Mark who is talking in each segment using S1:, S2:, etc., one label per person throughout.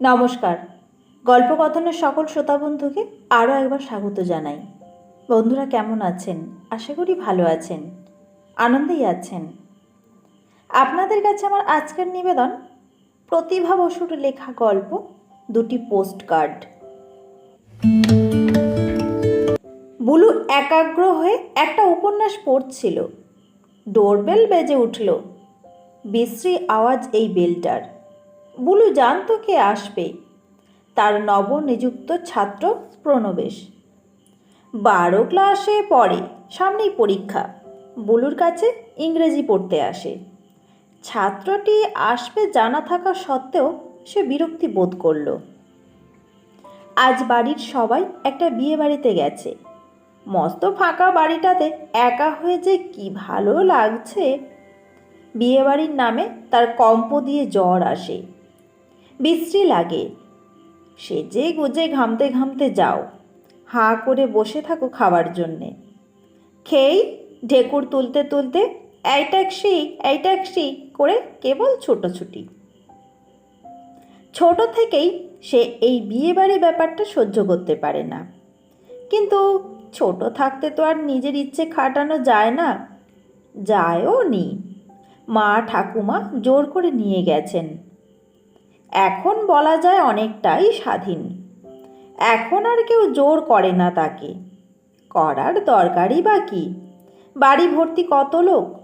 S1: নমস্কার। গল্প কথনের সকল শ্রোতা বন্ধুকে আরও একবার স্বাগত জানাই। বন্ধুরা কেমন আছেন? আশা করি ভালো আছেন। আনন্দেই আছেন। আপনাদের কাছে আমার আজকের নিবেদন, প্রতিভা বসুর লেখা গল্প, দুটি পোস্ট কার্ড বুলু একাগ্র হয়ে একটা উপন্যাস পড়ছিল। ডোরবেল বেজে উঠল। বিশ্রী আওয়াজ এই বেলটার। বুলু জানতো কে আসবে। তার নবনিযুক্ত ছাত্র প্রণবেশ। বারো ক্লাসে পড়ে, সামনেই পরীক্ষা। বুলুর কাছে ইংরেজি পড়তে আসে। ছাত্রটি আসবে জানা থাকা সত্ত্বেও সে বিরক্তি বোধ করল। আজ বাড়ির সবাই একটা বিয়ে বাড়িতে গেছে। মস্ত ফাঁকা বাড়িটাতে একা হয়ে যে কি ভালো লাগছে। বিয়েবাড়ির নামে তার কম্প দিয়ে জ্বর আসে। বিশ্রী লাগে। সেজে গুজে ঘামতে ঘামতে যাও, হা করে বসে থাকো খাওয়ার জন্যে। খেয়েই ঢেকুর তুলতে তুলতে, এই ট্যাক্সি এই ট্যাক্সি করে কেবল ছোটোছুটি। ছোট থেকেই সে এই বিয়েবাড়ি ব্যাপারটা সহ্য করতে পারে না। কিন্তু ছোট থাকতে তো আর নিজের ইচ্ছে খাটানো যায় না। যায়ও নি। মা ঠাকুমা জোর করে নিয়ে গেছেন। এখন বলা যায় অনেকটাই স্বাধীন। এখন আর কেউ জোর করে না তাকে। করার দরকারই বা কি? বাড়ি ভর্তি কত লোক?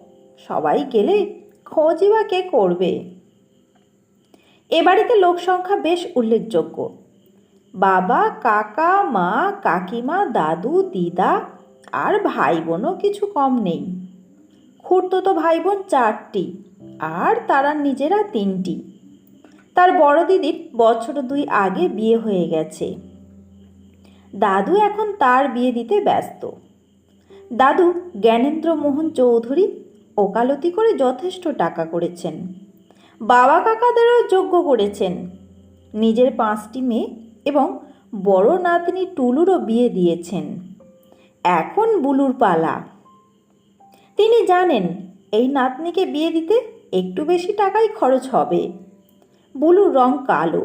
S1: সবাই গেলে খোঁজই বা কে করবে? এ বাড়িতে লোক সংখ্যা বেশ উল্লেখযোগ্য। বাবা, কাকা, মা, কাকিমা, দাদু, দিদা আর ভাই বোনও কিছু কম নেই। খুঁড়তো তো ভাই বোন চারটি আর তারা নিজেরা তিনটি। তার বড় দিদির বছর দুই আগে বিয়ে হয়ে গেছে। দাদু এখন তার বিয়ে দিতে ব্যস্ত। দাদু জ্ঞানেন্দ্র মোহন চৌধুরী ওকালতি করে যথেষ্ট টাকা করেছেন। বাবা কাকাদেরও যোগ্য করেছেন। নিজের পাঁচটি মেয়ে এবং বড় নাতনি টুলুরও বিয়ে দিয়েছেন। এখন বুলুর পালা। তিনি জানেন, এই নাতনিকে বিয়ে দিতে একটু বেশি টাকাই খরচ হবে। বুলুর রং কালো।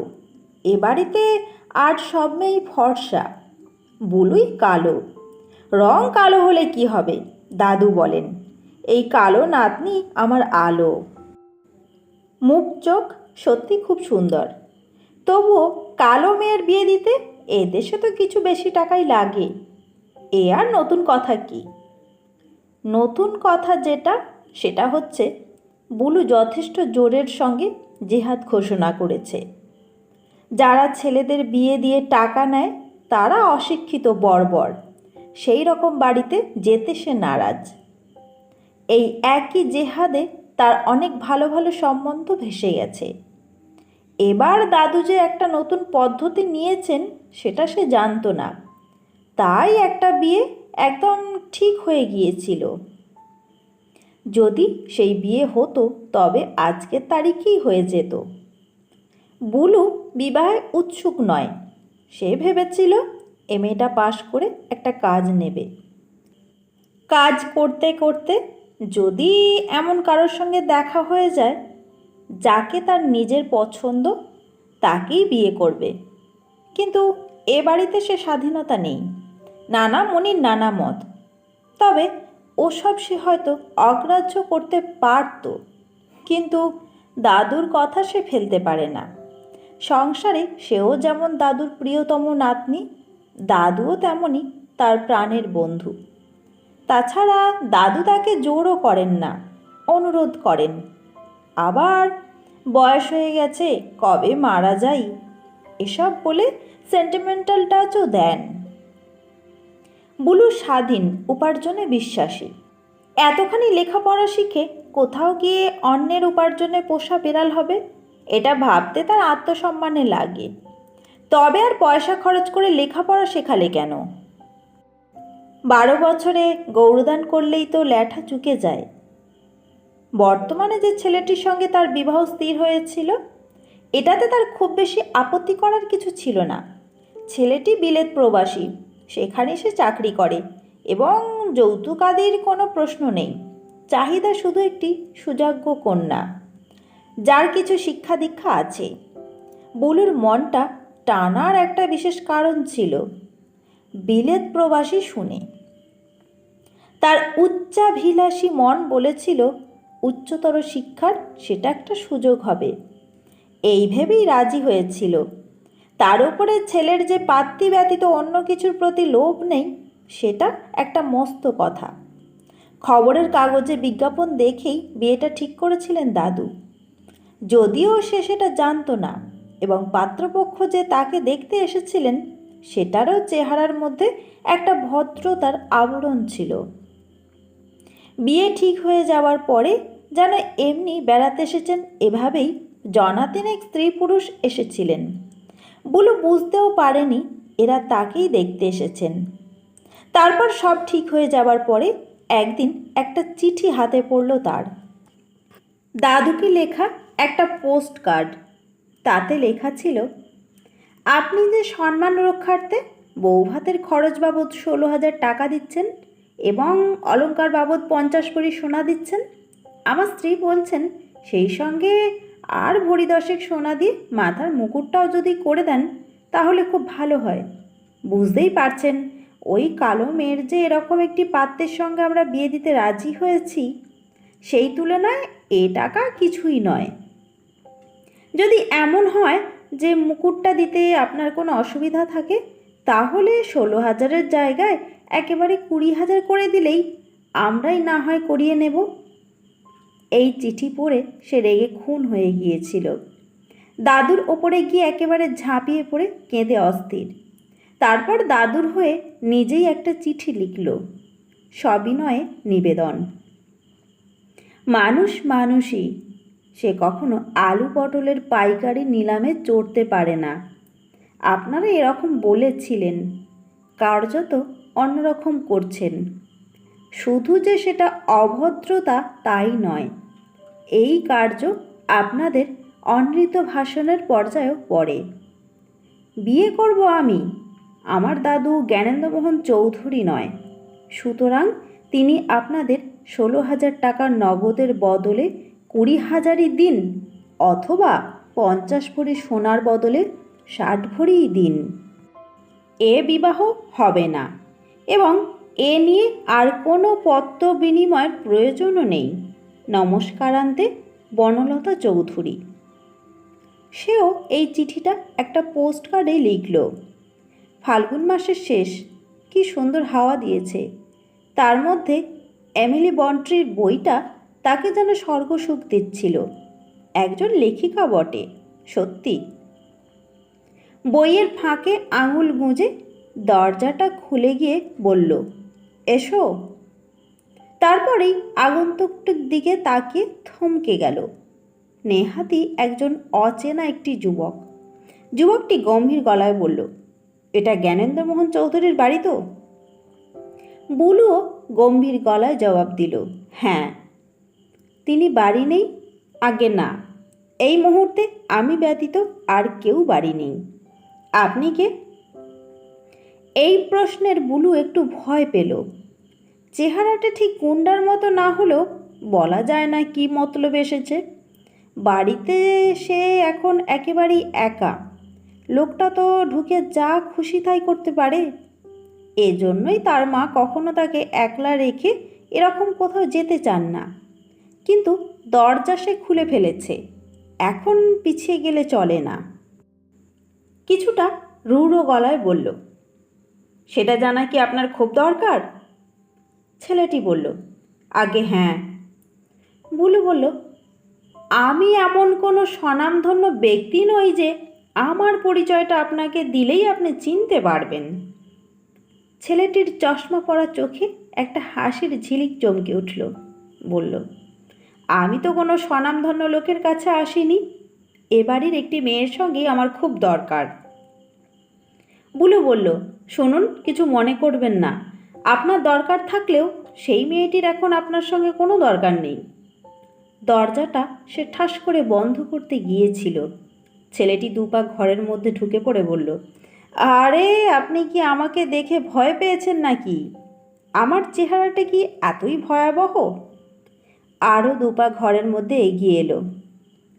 S1: এ বাড়িতে আর সব মেয়েই ফর্সা, বুলুই কালো। রং কালো হলে কি হবে? দাদু বলেন। এই কালো নাতনি আমার আলো। মুখ চোখ সত্যি খুব সুন্দর। তবুও কালো মেয়ের বিয়ে দিতে এদেশে তো কিছু বেশি টাকাই লাগে। এ আর নতুন কথা কি? নতুন কথা যেটা, সেটা হচ্ছে বুলু যথেষ্ট জোরের সঙ্গে জেহাদ ঘোষণা করেছে। যারা ছেলেদের বিয়ে দিয়ে টাকা নেয়, তারা অশিক্ষিত বর্বর। সেই রকম বাড়িতে যেতে সে নারাজ। এই একই জেহাদে তার অনেক ভালো ভালো সম্বন্ধ ভেসে গেছে। এবার দাদু যে একটা নতুন পদ্ধতি নিয়েছেন, সেটা সে জানতো না। তাই একটা বিয়ে একদম ঠিক হয়ে গিয়েছিল। যদি সেই বিয়ে হতো, তবে আজকের তারিখেই হয়ে যেত। বুলু বিবাহে উৎসুক নয়। সে ভেবেছিল এমএটা পাশ করে একটা কাজ নেবে। কাজ করতে করতে যদি এমন কারোর সঙ্গে দেখা হয়ে যায়, যাকে তার নিজের পছন্দ, তাকেই বিয়ে করবে। কিন্তু এ বাড়িতে সে স্বাধীনতা নেই। নানা মনির নানা মত। তবে ওসব সে হয়তো অগ্রাহ্য করতে পারত। কিন্তু দাদুর কথা সে ফেলতে পারে না। সংসারে সেও যেমন দাদুর প্রিয়তম নাতনি, দাদুও তেমনই তার প্রাণের বন্ধু। তাছাড়া দাদু তাকে জোরও করেন না, অনুরোধ করেন। আবার বয়স হয়ে গেছে, কবে মারা যাই, এসব বলে সেন্টিমেন্টাল টাচও দেন। বুলু স্বাধীন, উপার্জনে বিশ্বাসী। এতখানি লেখাপড়া শিখে কোথাও গিয়ে অন্যের উপার্জনে পোষা বেড়াল হবে? এটা ভাবতে তার আত্মসম্মানে লাগে। তবে আর পয়সা খরচ করে লেখাপড়া শেখালে কেন? বারো বছরে গৌরদান করলেই তো ল্যাঠা চুকে যায়। বর্তমানে যে ছেলেটির সঙ্গে তার বিবাহ স্থির হয়েছিল, এটাতে তার খুব বেশি আপত্তি করার কিছু ছিল না। ছেলেটি বিলেত প্রবাসী সেখানে সে চাকরি করে এবং যৌতুকাদির কোনো প্রশ্ন নেই। চাহিদা শুধু একটি সুযোগ্য কন্যা। যার কিছু শিক্ষা দীক্ষা আছে। বুলুর মনটা টানার একটা বিশেষ কারণ ছিল। বিলেত প্রবাসী শুনে। তার উচ্চাভিলাষী মন বলেছিল, উচ্চতর শিক্ষার সেটা একটা সুযোগ হবে। এই ভেবেই রাজি হয়েছিল। তার উপরে ছেলের যে পাত্তি ব্যতীত অন্য কিছুর প্রতি লোভ নেই, সেটা একটা মস্ত কথা। খবরের কাগজে বিজ্ঞাপন দেখেই বিয়েটা ঠিক করেছিলেন দাদু। যদিও সে সেটা জানতো না এবং পাত্রপক্ষ যে তাকে দেখতে এসেছিলেন, সেটারও চেহারার মধ্যে একটা ভদ্রতার আবরণ ছিল। বিয়ে ঠিক হয়ে যাওয়ার পরে যেন এমনি বেড়াতে এসেছেন, এভাবেই জনাতিনেক স্ত্রী পুরুষ এসেছিলেন। বুলু বুঝতেও পারেনি এরা তাকেই দেখতে এসেছেন। তারপর সব ঠিক হয়ে যাবার পরে একদিন একটা চিঠি হাতে পড়ল তার। দাদুকে লেখা একটা পোস্ট কার্ড তাতে লেখা ছিল, আপনি যে সম্মান রক্ষার্থে বৌভাতের খরচ বাবদ ষোলো হাজার টাকা দিচ্ছেন এবং অলংকার বাবদ পঞ্চাশ ভরি সোনা দিচ্ছেন, আমার স্ত্রী বলছেন সেই সঙ্গে আর ভরি দশেক সোনা দিয়ে মাথার মুকুটটাও যদি করে দেন, তাহলে খুব ভালো হয়। বুঝতেই পারছেন, ওই কালো মেয়ের যে এরকম একটি পাত্রের সঙ্গে আমরা বিয়ে দিতে রাজি হয়েছি, সেই তুলনায় এ টাকা কিছুই নয়। যদি এমন হয় যে মুকুটটা দিতে আপনার কোনো অসুবিধা থাকে, তাহলে ষোলো হাজারের জায়গায় একেবারে কুড়ি হাজার করে দিলেই আমরাই না হয় করিয়ে নেব। এই চিঠি পড়ে সে রেগে খুন হয়ে গিয়েছিল। দাদুর ওপরে গিয়ে একেবারে ঝাঁপিয়ে পড়ে, কেঁদে অস্থির। তারপর দাদুর হয়ে নিজেই একটা চিঠি লিখল, সবিনয়ে নিবেদন। মানুষ মানুষই, সে কখনো আলু পটলের পাইকারি নিলামে চড়তে পারে না। আপনারা এরকম বলেছিলেন, কার্যত অন্যরকম করছেন। শুধু যে সেটা অভদ্রতা তাই নয় এই কার্য আপনাদের অনৃত ভাষণের পর্যায়েও পড়ে। বিয়ে করব আমি। আমার দাদু জ্ঞানেন্দ্রমোহন চৌধুরী নয়। সুতরাং তিনি আপনাদের ষোলো হাজার টাকার নগদের বদলে কুড়ি হাজারই দিন অথবা পঞ্চাশ ভরি সোনার বদলে ষাট ভরিই দিন। এ বিবাহ হবে না এবং এ নিয়ে আর কোনো পত্র বিনিময়ের প্রয়োজনও নেই। নমস্কারান্তে বনলতা চৌধুরী। সেও এই চিঠিটা একটা পোস্ট কার্ডে লিখল। ফাল্গুন মাসের শেষ, কি সুন্দর হাওয়া দিয়েছে। তার মধ্যে এমিলি বন্ট্রির বইটা তাকে যেন স্বর্গসুখ দিচ্ছিল। একজন লেখিকা বটে, সত্যি। বইয়ের ফাঁকে আঙুল গুঁজে দরজাটা খুলে গিয়ে বলল, এসো। তারপরেই আগন্তুকটির দিকে তাকিয়ে থমকে গেল। নেহাতি একজন অচেনা একটি যুবক। যুবকটি গম্ভীর গলায় বলল, এটা জ্ঞানেন্দ্রমোহন চৌধুরীর বাড়ি তো? বুলুও গম্ভীর গলায় জবাব দিল হ্যাঁ। তিনি বাড়ি নেই, আগে না। এই মুহূর্তে আমি ব্যতীত আর কেউ বাড়ি নেই। আপনি কে? এই প্রশ্নের বুলু একটু ভয় পেল। চেহারাটা ঠিক গুন্ডার মতো না হলেও বলা যায় না কি মতলব এসেছে। বাড়িতে সে এখন একেবারেই একা। লোকটা তো ঢুকে যা খুশি তাই করতে পারে। এজন্যই তার মা কখনো তাকে একলা রেখে এরকম কোথাও যেতে চান না। কিন্তু দরজা সে খুলে ফেলেছে। এখন পিছিয়ে গেলে চলে না। কিছুটা রূঢ় গলায় বলল, সেটা জানা কি আপনার খুব দরকার? ছেলেটি বলল, আগে হ্যাঁ। বুলু বলল, আমি এমন কোনো স্বনামধন্য ব্যক্তি নই যে আমার পরিচয়টা আপনাকে দিলেই আপনি চিনতে পারবেন। ছেলেটির চশমা পরা চোখে একটা হাসির ঝিলিক চমকে উঠল, বলল, আমি তো কোনো স্বনামধন্য লোকের কাছে আসিনি। এ বাড়ির একটি মেয়ের সঙ্গে আমার খুব দরকার। বুলু বলল, শুনুন, কিছু মনে করবেন না। আপনার দরকার থাকলেও সেই মেয়েটির এখন আপনার সঙ্গে কোনো দরকার নেই। দরজাটা সে ঠাস করে বন্ধ করতে গিয়েছিল। ছেলেটি দুপা ঘরের মধ্যে ঢুকে পড়ে বলল, আরে, আপনি কি আমাকে দেখে ভয় পেয়েছেন নাকি? আমার চেহারাটা কি এতই ভয়াবহ? আরও দুপা ঘরের মধ্যে এগিয়ে এলো।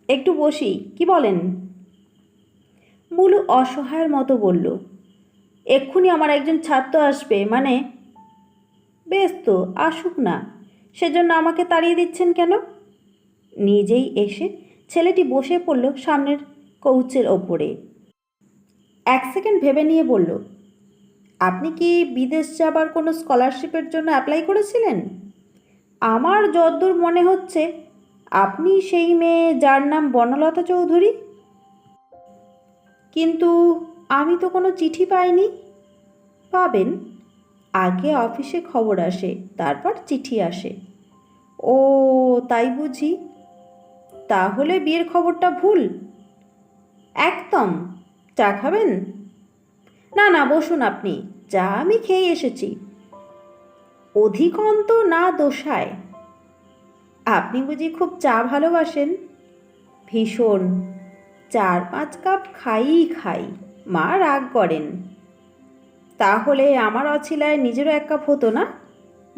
S1: একটু বসি, কি বলেন? মুলু অসহায়ের মতো বলল, এক্ষুনি আমার একজন ছাত্র আসবে মানে বেশ তো আসুক না। সেজন্য আমাকে তাড়িয়ে দিচ্ছেন কেন? নিজেই এসে ছেলেটি বসে পড়ল সামনের কৌচের ওপরে। এক সেকেন্ড ভেবে নিয়ে বলল, আপনি কি বিদেশ যাবার কোনো স্কলারশিপের জন্য অ্যাপ্লাই করেছিলেন? আমার যদ্দূর মনে হচ্ছে, আপনি সেই মেয়ে যার নাম বনলতা চৌধুরী? কিন্তু আমি তো কোনো চিঠি পাইনি। পাবেন। আগে অফিসে খবর আসে, তারপর চিঠি আসে। ও, তাই বুঝি? তাহলে বিয়ের খবরটা ভুল? একদম। চা খাবেন? না না, বসুন আপনি। চা আমি খেয়ে এসেছি। অধিকন্ত না দোষায়। আপনি বুঝি খুব চা ভালোবাসেন? ভীষণ। চার পাঁচ কাপ খাই খাই, মা রাগ করেন। তাহলে আমার অছিলায় নিজেরও এক কাপ হতো না?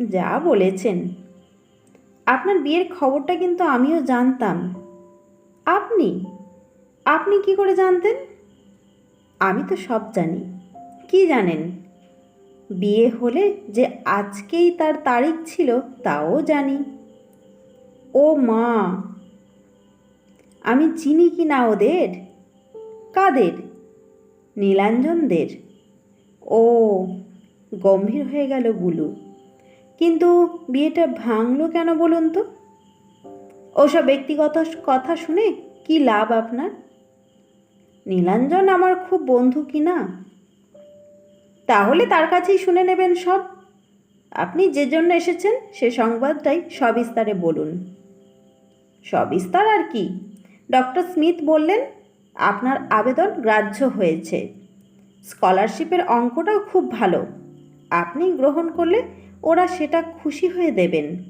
S1: যা বলেছেন। আপনার বিয়ের খবরটা কিন্তু আমিও জানতাম। আপনি? আপনি কি করে জানতেন? আমি তো সব জানি। কি জানেন? বিয়ে হলে যে আজকেই তার তারিখ ছিল তাও জানি। ও মা! আমি চিনি কি না ওদের? কাদের? নীলাঞ্জনদের। ও, গম্ভীর হয়ে গেল বুলু কিন্তু বিয়েটা ভাঙলো কেন বলুন তো? ওসব ব্যক্তিগত কথা শুনে কি লাভ আপনার? নীলাঞ্জন আমার খুব বন্ধু কি না? তাহলে তার কাছেই শুনে নেবেন সব। আপনি যে জন্য এসেছেন সে সংবাদটাই সবিস্তারে বলুন। সবিস্তার আর কি। ডক্টর স্মিথ বললেন, আপনার আবেদন গ্রাহ্য হয়েছে। স্কলারশিপের অঙ্কটাও খুব ভালো। আপনি গ্রহণ করলে ওরা সেটা খুশি হয়ে দেবেন।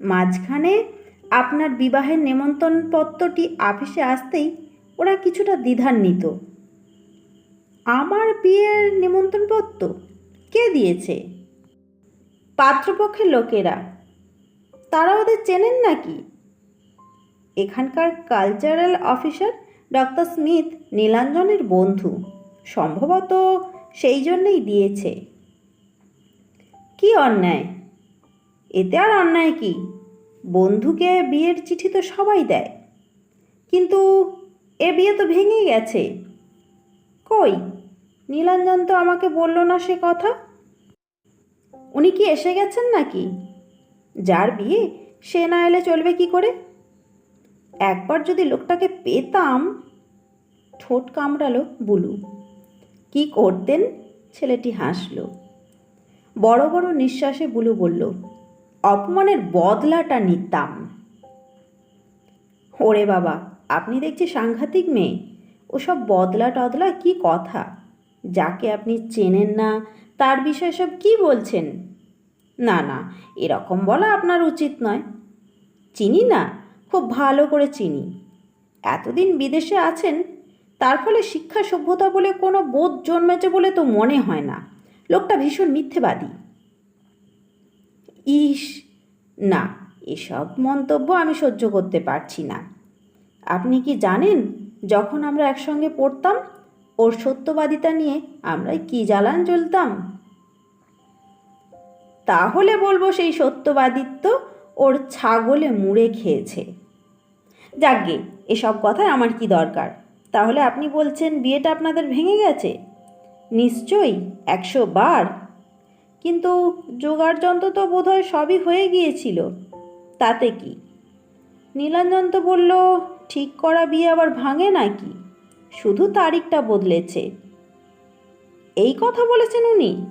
S1: মাঝখানে আপনার বিবাহের নেমন্তণপত্রটি অফিসে আসতেই ওরা কিছুটা দ্বিধান্বিত। আমার বিয়ের নেমন্তণপত্র কে দিয়েছে? পাত্রপক্ষের লোকেরা। তারা ওদের চেনেন নাকি? এখানকার কালচারাল অফিসার ডক্টর স্মিথ নীলাঞ্জনের বন্ধু। সম্ভবত সেই জন্যেই দিয়েছে। কি অন্যায়? এতে আর অন্যায় কি? বন্ধুকে বিয়ের চিঠি তো সবাই দেয়। কিন্তু এ বিয়ে তো ভেঙে গেছে। কই? নীলাঞ্জন তো আমাকে বলল না সে কথা। উনি কি এসে গেছেন নাকি? যার বিয়ে সে না এলে চলবে কি করে? একবার যদি লোকটাকে পেতাম, ঠোঁট কামড়ালো বুলু। কি করতেন? ছেলেটি হাসল। বড় বড় নিঃশ্বাসে বুলু বলল, অপমানের বদলাটা নিতাম। ওরে বাবা, আপনি দেখছি সাংঘাতিক মেয়ে। ওসব বদলা টদলা কি কথা? যাকে আপনি চেনেন না, তার বিষয়ে সব কি বলছেন? না না, এরকম বলা আপনার উচিত নয়। চিনি না? খুব ভালো করে চিনি। এতদিন বিদেশে আছেন তার ফলে শিক্ষা সভ্যতা বলে কোনো বোধ জন্মেছে বলে তো মনে হয় না। লোকটা ভীষণ মিথ্যেবাদী। ইস, না, এসব মন্তব্য আমি সহ্য করতে পারছি না। আপনি কি জানেন যখন আমরা একসঙ্গে পড়তাম, ওর সত্যবাদিতা নিয়ে আমরা কি জ্বালান জ্বলতাম? তাহলে বলব সেই সত্যবাদিত্ব ওর ছাগলে মুড়ে খেয়েছে। যাকগে এসব কথায় আমার কি দরকার? তাহলে আপনি বলছেন বিয়েটা আপনাদের ভেঙে গেছে? নিশ্চয়ই, একশো বার। কিন্তু জোগাড় যন্ত্র তো বোধহয় সবই হয়ে গিয়েছিল, তাতে কি? নীলাঞ্জন তো বলল, ঠিক করা বিয়ে আবার ভাঙে নাকি? শুধু তারিখটা বদলেছে। এই কথা বলেছেন উনি?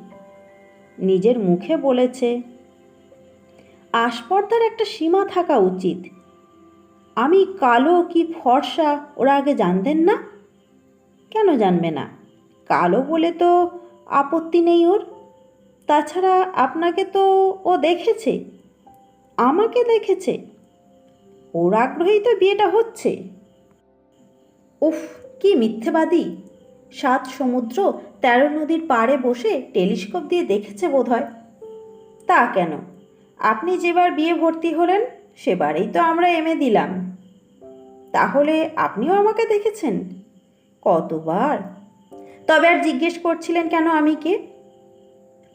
S1: নিজের মুখে বলেছে। আস্পর্ধার একটা সীমা থাকা উচিত। আমি কালো কি ফর্সা ওরা আগে জানতেন না? কেন জানবে না? কালো বলে তো আপত্তি নেই ওর। তাছাড়া আপনাকে তো ও দেখেছে। আমাকে দেখেছে। ওর আগ্রহেই তো বিয়েটা হচ্ছে। উফ, কি মিথ্যেবাদী। সাত সমুদ্র তেরো নদীর পাড়ে বসে টেলিস্কোপ দিয়ে দেখেছে বোধহয়। তা কেন? আপনি যেবার বিয়ে ভর্তি হলেন, সেবারেই তো আমরা এমে দিলাম। তাহলে আপনিও আমাকে দেখেছেন? কতবার? তবে আর জিজ্ঞেস করছিলেন কেন আমি কে?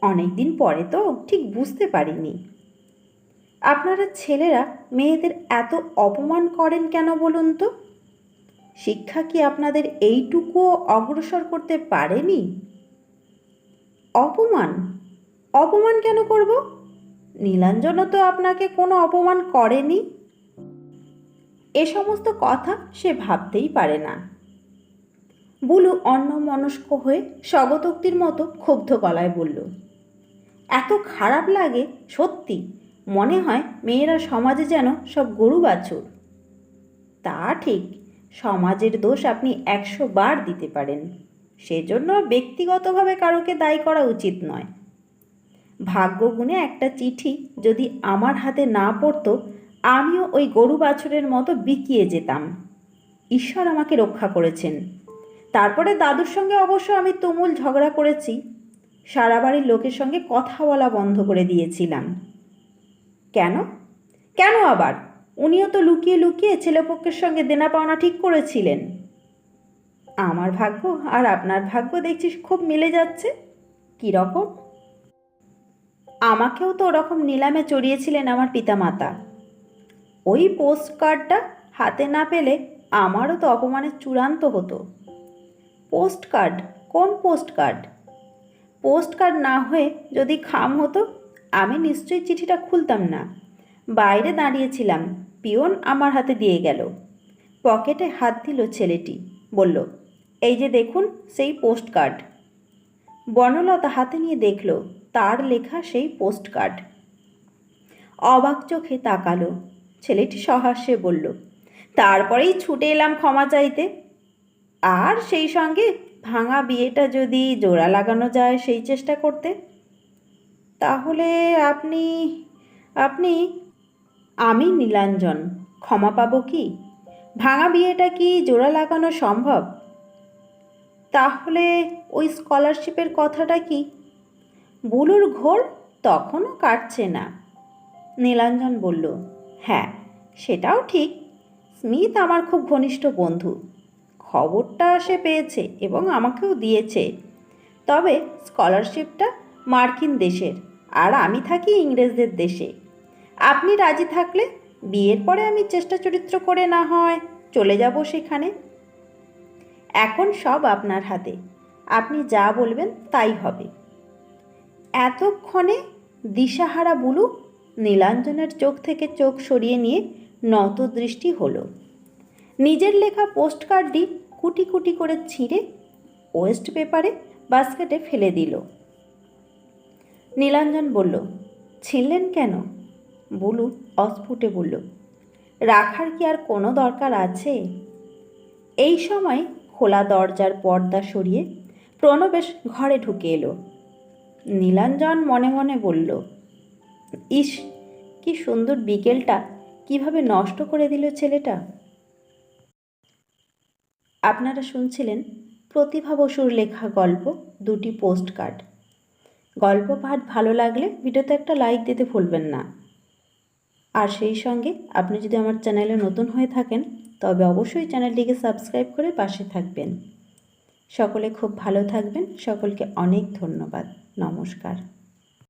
S1: অনেক দিন পরে তো, ঠিক বুঝতে পারিনি। আপনারা ছেলেরা মেয়েদের এত অপমান করেন কেন বলুন তো? শিক্ষা কি আপনাদের এইটুকুও অগ্রসর করতে পারেনি? অপমান? অপমান কেন করব? নীলাঞ্জনও তো আপনাকে কোনো অপমান করেনি? এ সমস্ত কথা সে ভাবতেই পারে না। বুলু অন্য মনস্ক হয়ে স্বগতোক্তির মতো ক্ষুব্ধ গলায় বলল, এত খারাপ লাগে, সত্যি। মনে হয় মেয়েরা সমাজে যেন সব গরু বাছুর তা ঠিক, সমাজের দোষ আপনি একশো বার দিতে পারেন। সেজন্য ব্যক্তিগতভাবে কারোকে দায়ী করা উচিত নয়। ভাগ্যগুণে একটা চিঠি যদি আমার হাতে না পড়তো আমিও ওই গরু বাছুরের মতো বিকিয়ে যেতাম। ঈশ্বর আমাকে রক্ষা করেছেন। তারপরে দাদুর সঙ্গে অবশ্য আমি তুমুল ঝগড়া করেছি। সারা বাড়ির লোকের সঙ্গে কথা বলা বন্ধ করে দিয়েছিলাম। কেন? কেন আবার? উনিও তো লুকিয়ে লুকিয়ে ছেলেপক্ষের সঙ্গে দেনা পাওনা ঠিক করেছিলেন। আমার ভাগ্য আর আপনার ভাগ্য দেখছি খুব মিলে যাচ্ছে। কী রকম? আমাকেও তো ওরকম নিলামে চড়িয়েছিলেন আমার পিতামাতা। ওই পোস্ট কার্ডটা হাতে না পেলে আমারও তো অপমানের চূড়ান্ত হতো। পোস্ট কার্ড কোন পোস্ট কার্ড পোস্ট কার্ড না হয়ে যদি খাম হতো, আমি নিশ্চয়ই চিঠিটা খুলতাম না। বাইরে দাঁড়িয়েছিলাম পিয়ন আমার হাতে দিয়ে গেল। পকেটে হাত দিল ছেলেটি, বলল, এই যে দেখুন, সেই পোস্ট কার্ড বনলতা হাতে নিয়ে দেখল, তার লেখা সেই পোস্ট কার্ড অবাক চোখে তাকালো ছেলেটি সহাস্যে বলল, তারপরেই ছুটে এলাম ক্ষমা চাইতে। আর সেই সঙ্গে ভাঙা বিয়েটা যদি জোড়া লাগানো যায় সেই চেষ্টা করতে। তাহলে আপনি আপনি, আমি নীলাঞ্জন, ক্ষমা পাবো কি? ভাঙা বিয়েটা কি জোড়া লাগানো সম্ভব? তাহলে ওই স্কলারশিপের কথাটা কি? বুলুর ঘোর তখনও কাটছে না। নীলাঞ্জন বলল হ্যাঁ সেটাও ঠিক। স্মিথ আমার খুব ঘনিষ্ঠ বন্ধু। খবরটা সে পেয়েছে এবং আমাকেও দিয়েছে। তবে স্কলারশিপটা মার্কিন দেশের আর আমি থাকি ইংরেজদের দেশে। আপনি রাজি থাকলে বিয়ের পরে আমি চেষ্টা চরিত্র করে না হয় চলে যাব সেখানে। এখন সব আপনার হাতে। আপনি যা বলবেন তাই হবে। এতক্ষণে দিশাহারা বুলু নীলাঞ্জনের চোখ থেকে চোখ সরিয়ে নিয়ে নত দৃষ্টি হলো। নিজের লেখা পোস্ট কার্ডটি কুটি কুটি করে ছিঁড়ে ওয়েস্ট পেপারে বাস্কেটে ফেলে দিল। নীলাঞ্জন বলল, ছিঁড়লেন কেন? বুলু অস্ফুটে বলল, রাখার কি আর কোনো দরকার আছে? এই সময় খোলা দরজার পর্দা সরিয়ে প্রণবেশ ঘরে ঢুকে এলো। নীলাঞ্জন মনে মনে বলল ইস, কি সুন্দর বিকেলটা। কীভাবে নষ্ট করে দিল ছেলেটা। আপনারা শুনছিলেন প্রতিভা বসুর লেখা গল্প, দুটি পোস্ট কার্ড গল্প পাঠ ভালো লাগলে ভিডিওতে একটা লাইক দিতে ভুলবেন না। আর সেই সঙ্গে আপনি যদি আমার চ্যানেলে নতুন হয়ে থাকেন, তবে অবশ্যই চ্যানেলটিকে সাবস্ক্রাইব করে পাশে থাকবেন। সকলে খুব ভালো থাকবেন। সকলকে অনেক ধন্যবাদ। নমস্কার।